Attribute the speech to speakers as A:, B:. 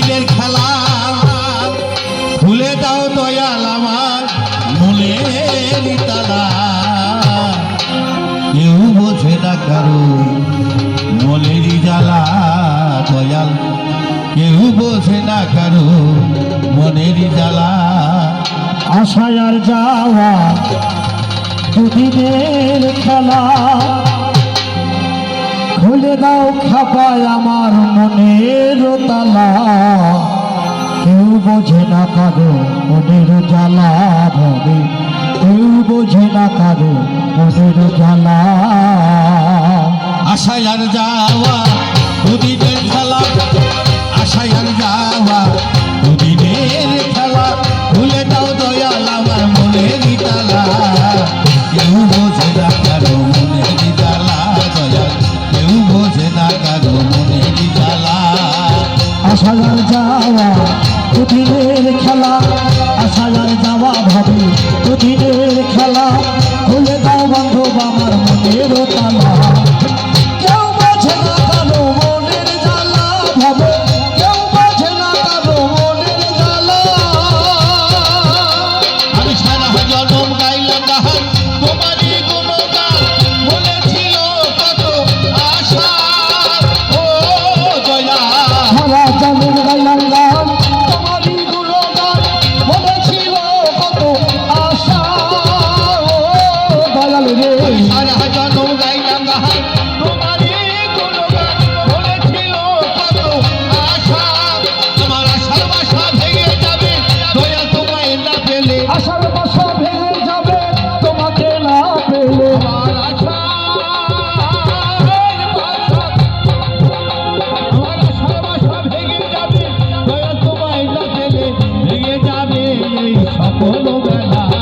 A: দিনের খেলা। ভুলে দাও দয়াল আমার মনের তালা কেউ বোঝে না কারও মনেরই জ্বালা দয়াল। কেউ বোঝে না কারও মনেরই জ্বালা
B: আশায় আর যাওয়া দুদিনের খেলা। খুলে দাও খাপায় আমার মনে তালা। কেউ বোঝে না কারও মনের জ্বালা ভবে কেউ বোঝে না
A: দুদিনের খেলা আশা যাওয়া ভাবি। দুদিনের খেলা
B: Apolo Gada